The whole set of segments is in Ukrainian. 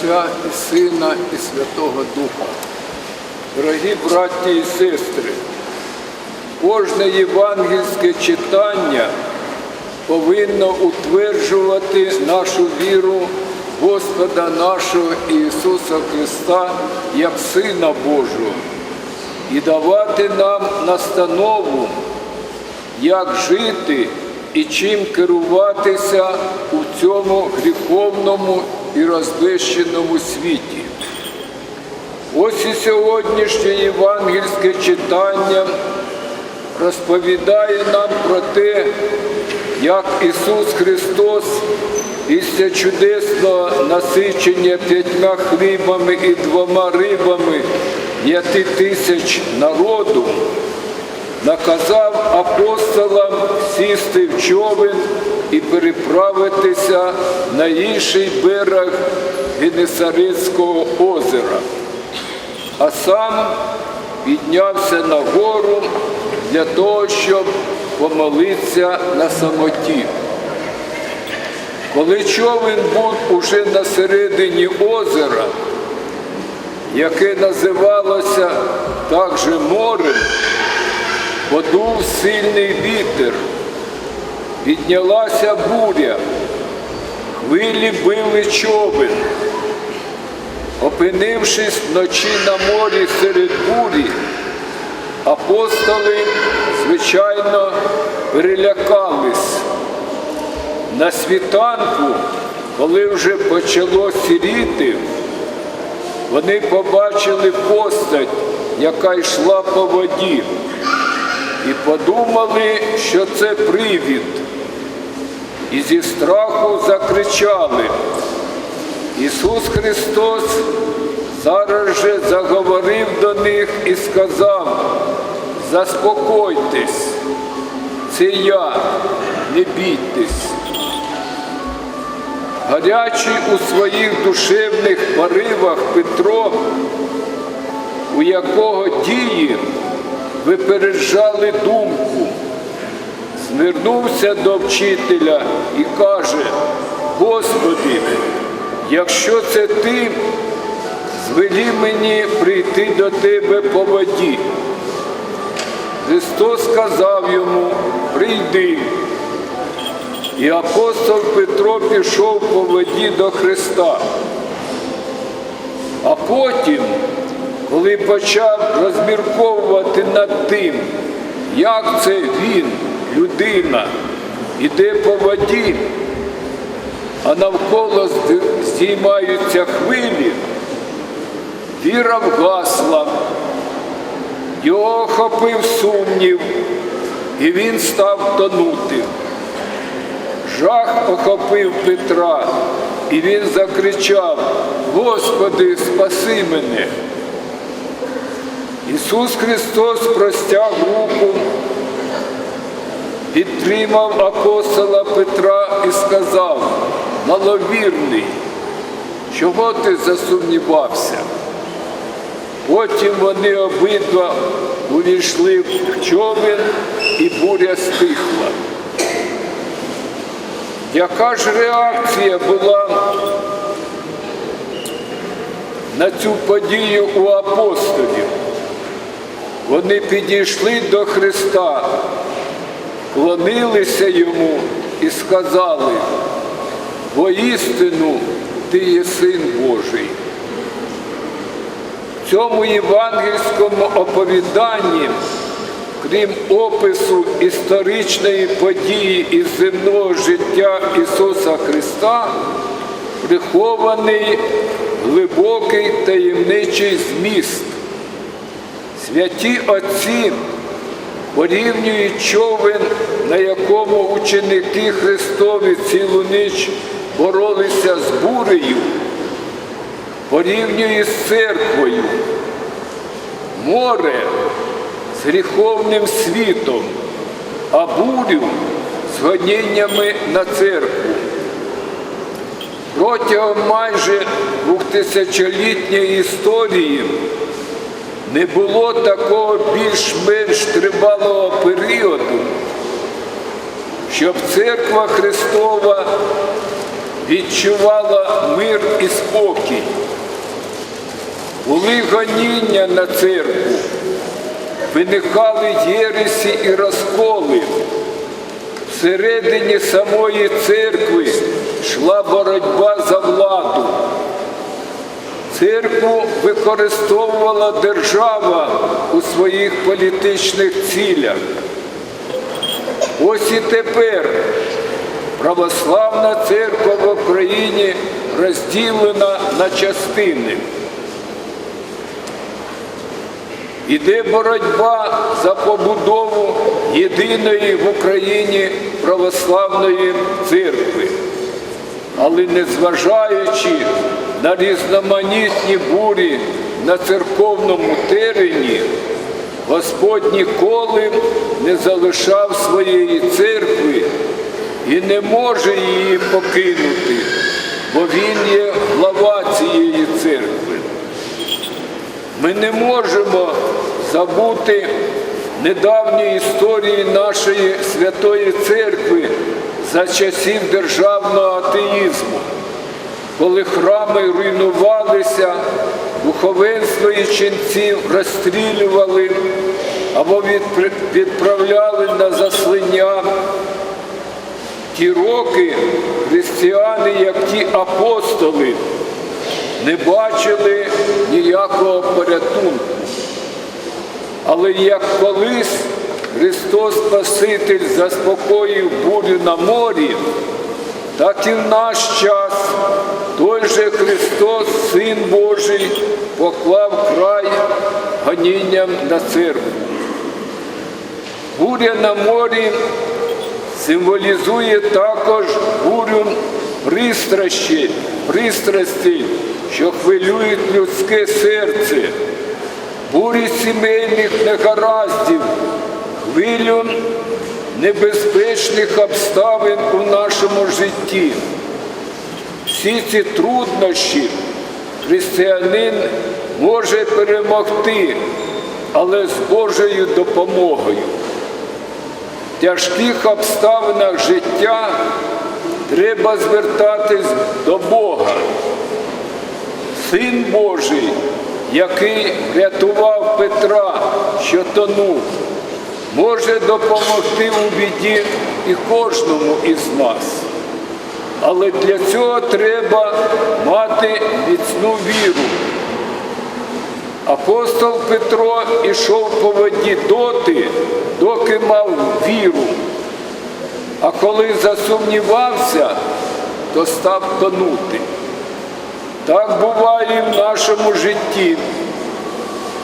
Отця і Сина і Святого Духа. Дорогі браті і сестри, кожне євангельське читання повинно утверджувати нашу віру Господа нашого Ісуса Христа як Сина Божого і давати нам настанову, як жити і чим керуватися у цьому гріховному і розбещеному світі. Ось і сьогоднішнє євангельське читання розповідає нам про те, як Ісус Христос після чудесного насичення п'ятьма хлібами і двома рибами п'яти тисяч народу наказав апостолам сісти в човен і переправитися на інший берег Генесарецького озера, а сам піднявся на гору для того, щоб помолитися на самоті. Коли човен був уже на середині озера, яке називалося також морем, подув сильний вітер, піднялася буря, хвилі били човен. Опинившись вночі на морі серед бурі, апостоли, звичайно, перелякались. На світанку, коли вже почало сіріти, вони побачили постать, яка йшла по воді, і подумали, що це привід. І зі страху закричали. Ісус Христос зараз же заговорив до них і сказав, заспокойтесь, це я, не бійтесь. Гарячий у своїх душевних поривах Петро, у якого дії випереджали думку, звернувся до вчителя і каже, Господи, якщо це ти, звелі мені прийти до тебе по воді. Христос сказав йому, прийди. І апостол Петро пішов по воді до Христа. А потім, коли почав розмірковувати над тим, як це він, людина, іде по воді, а навколо здіймаються хвилі, віра вгасла, його охопив сумнів, і він став тонути. Жах охопив Петра, і він закричав: Господи, спаси мене. Ісус Христос простяг руку, підтримав апостола Петра і сказав, маловірний, чого ти засумнівався? Потім вони обидва увійшли в човен і буря стихла. Яка ж реакція була на цю подію у апостолів? Вони підійшли до Христа, клонилися йому і сказали, воістину ти є син Божий. В цьому євангельському оповіданні крім опису історичної події із земного життя Ісуса Христа, прихований глибокий таємничий зміст. Святі Отці порівнюють човен, на якому ученики Христові цілу ніч боролися з бурею, порівнюють з церквою. Море з гріховним світом, а бурю з гоніннями на церкву. Протягом майже двохтисячолітньої історії не було такого більш-менш тривалого періоду, щоб церква Христова відчувала мир і спокій. Були гоніння на церкву, виникали єресі і розколи. Всередині самої церкви йшла боротьба за владу. Церкву використовувала держава у своїх політичних цілях. Ось і тепер православна церква в Україні розділена на частини. Іде боротьба за побудову єдиної в Україні православної церкви. Але незважаючи на різноманітні бурі на церковному терені, Господь ніколи не залишав своєї церкви і не може її покинути, бо Він є глава цієї церкви. Ми не можемо забути недавньої історії нашої святої церкви за часів державного атеїзму, коли храми руйнувалися, духовенство і ченців розстрілювали або відправляли на заслання. Ті роки християни, як ті апостоли, не бачили ніякого порятунку. Але як колись Христос Спаситель заспокоїв бурю на морі, так і в наш час той же Христос, Син Божий, поклав край гонінням на церкву. Буря на морі символізує також бурю пристращі, пристрасті, що хвилюють людське серце, бурі сімейних негараздів, хвилю небезпечних обставин у нашому житті. Всі ці труднощі християнин може перемогти, але з Божою допомогою. В тяжких обставинах життя треба звертатись до Бога. Син Божий, який рятував Петра, що тонув, може допомогти у біді і кожному із нас. Але для цього треба мати міцну віру. Апостол Петро ішов по воді доти, доки мав віру. А коли засумнівався, то став тонути. Так буває в нашому житті.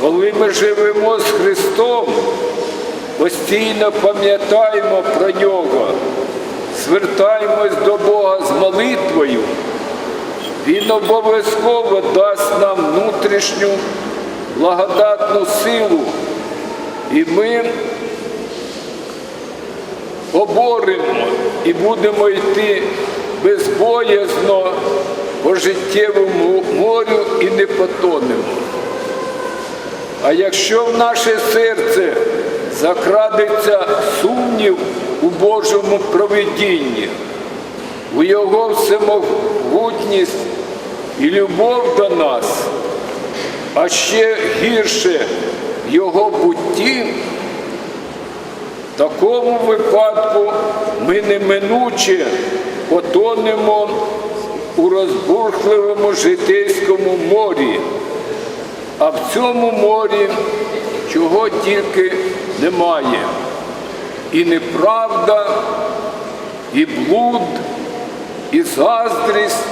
Коли ми живемо з Христом, постійно пам'ятаємо про Нього, звертаємось до Бога з молитвою, Він обов'язково дасть нам внутрішню благодатну силу, і ми поборемо і будемо йти безбоязно по життєвому морю і не потонемо. А якщо в наше серце закрадеться сумнів у Божому провидінні, у Його всемогутність і любов до нас, а ще гірше в Його бутті, в такому випадку ми неминуче потонемо у розбурхливому житейському морі, а в цьому морі чого тільки немає. І неправда, і блуд, і заздрість,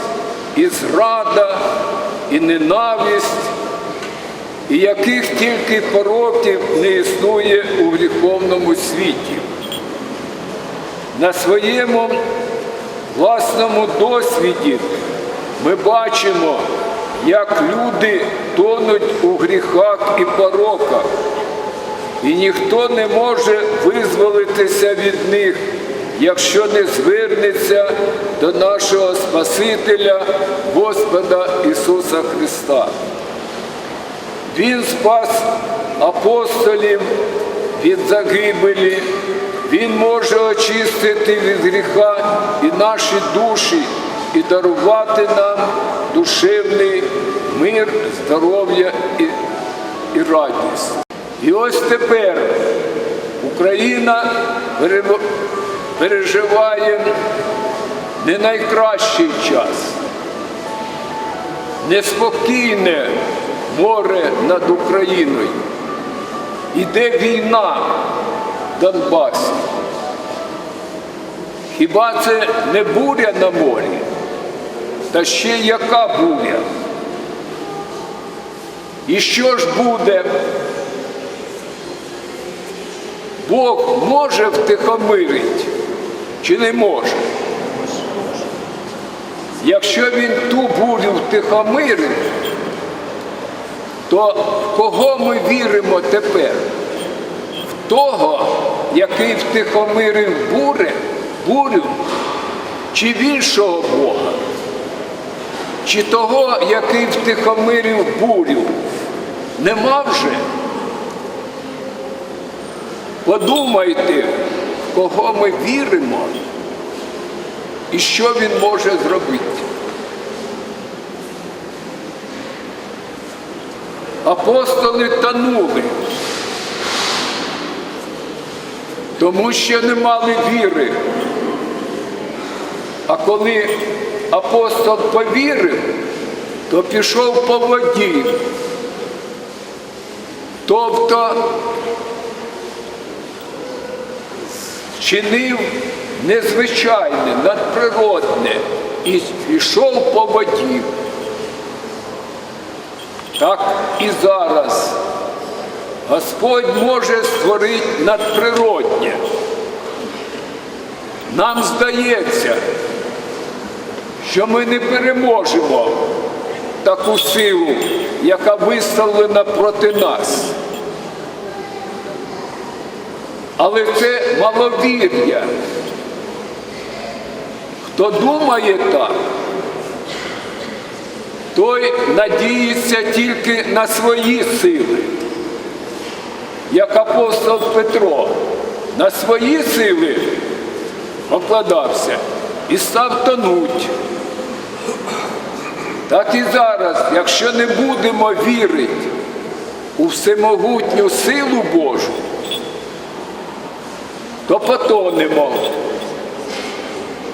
і зрада, і ненависть, і яких тільки пороків не існує у гріховному світі. На своєму власному досвіді ми бачимо, як люди тонуть у гріхах і пороках, і ніхто не може визволитися від них, якщо не звернеться до нашого Спасителя Господа Ісуса Христа. Він спас апостолів від загибелі, Він може очистити від гріха і наші душі, і дарувати нам душевний мир, здоров'я і, і радість. І ось тепер Україна переживає не найкращий час, неспокійне море над Україною. Іде війна в Донбасі. Хіба це не буря на морі? Та ще яка буря? І що ж буде? Бог може втихомирити чи не може? Якщо він ту бурю втихомирить, то в кого ми віримо тепер? В того, який втихомирив буре, бурю, чи в іншого Бога? Чи того, який втихомирив бурю? Нема вже? Подумайте, кого ми віримо і що він може зробити. Апостоли тонули, тому що не мали віри. А коли апостол повірив, то пішов по воді. Тобто чинив незвичайне, надприродне і йшов по воді. Так і зараз Господь може створити надприроднє. Нам здається, що ми не переможемо таку силу, яка виставлена проти нас. Але це маловір'я. Хто думає так, той надіється тільки на свої сили, як апостол Петро, на свої сили покладався і став тонуть. Так і зараз, якщо не будемо вірити у всемогутню силу Божу, то потонемо.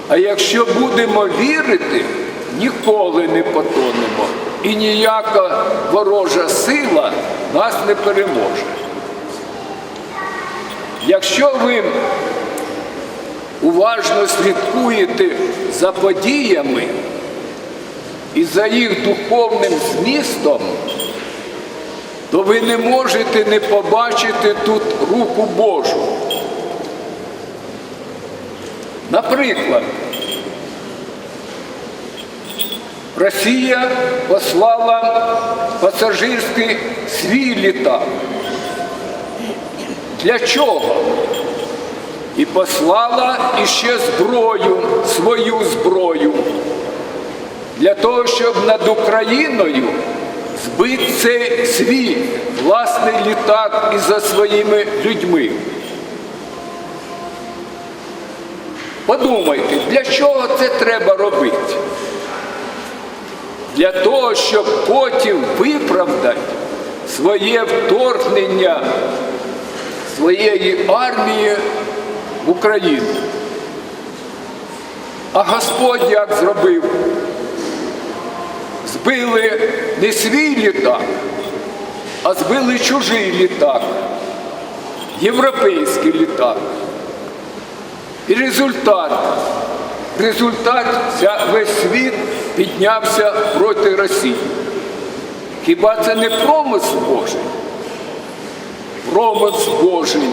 А якщо будемо вірити, ніколи не потонемо. І ніяка ворожа сила нас не переможе. Якщо ви уважно слідкуєте за подіями і за їх духовним змістом, то ви не можете не побачити тут руку Божу. Наприклад, Росія послала пасажирський свій літак. Для чого? І послала іще зброю, свою зброю, для того, щоб над Україною збити цей свій власний літак із за своїми людьми. Подумайте, для чого це треба робити? Для того, щоб потім виправдати своє вторгнення своєї армії в Україну. А Господь як зробив? Збили не свій літак, а збили чужий літак, європейський літак. І результат. Результат весь світ піднявся проти Росії. Хіба це не промисл Божий? Промисл Божий.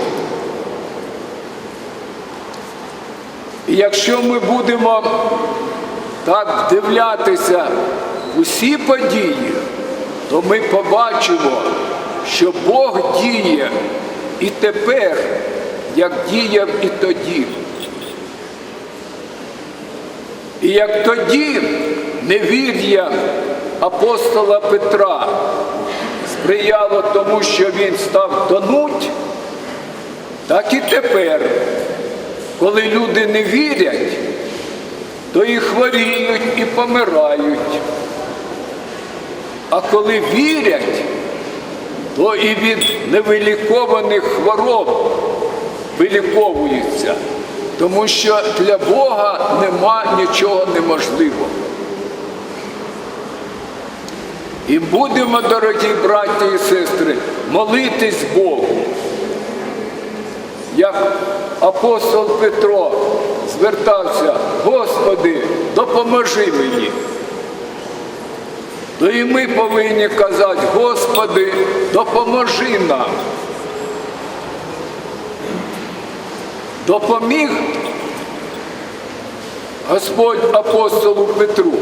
І якщо ми будемо так вдивлятися в усі події, то ми побачимо, що Бог діє і тепер, як діяв і тоді. І як тоді невір'я апостола Петра сприяло тому, що він став тонуть, так і тепер, коли люди не вірять, то і хворіють, і помирають. А коли вірять, то і від невилікованих хвороб виліковуються, тому що для Бога нема нічого неможливого. І будемо, дорогі браті і сестри, молитись Богу. Як апостол Петро звертався, Господи, допоможи мені. То і ми повинні казати, Господи, допоможи нам. Допоміг Господь апостолу Петру.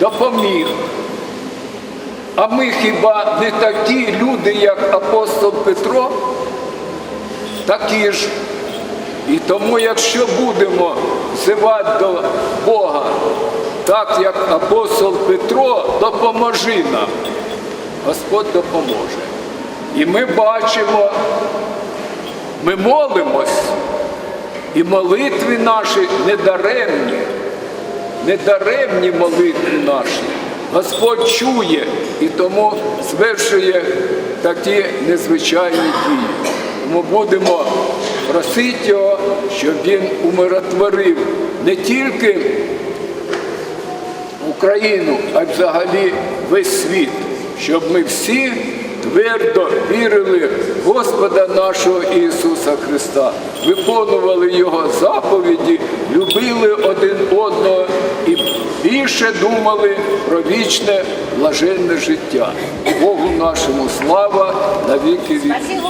Допоміг. А ми хіба не такі люди, як апостол Петро? Такі ж. І тому, якщо будемо взивати до Бога, так як апостол Петро, допоможи нам, Господь допоможе. І ми бачимо, ми молимось, і молитви наші недаремні, недаремні молитви наші. Господь чує і тому звершує такі незвичайні дії. Тому будемо просити його, щоб він умиротворив не тільки Україну, а й взагалі весь світ, щоб ми всі твердо вірили Господа нашого Ісуса Христа, виконували Його заповіді, любили один одного і більше думали про вічне блаженне життя. Богу нашому слава на віки віки.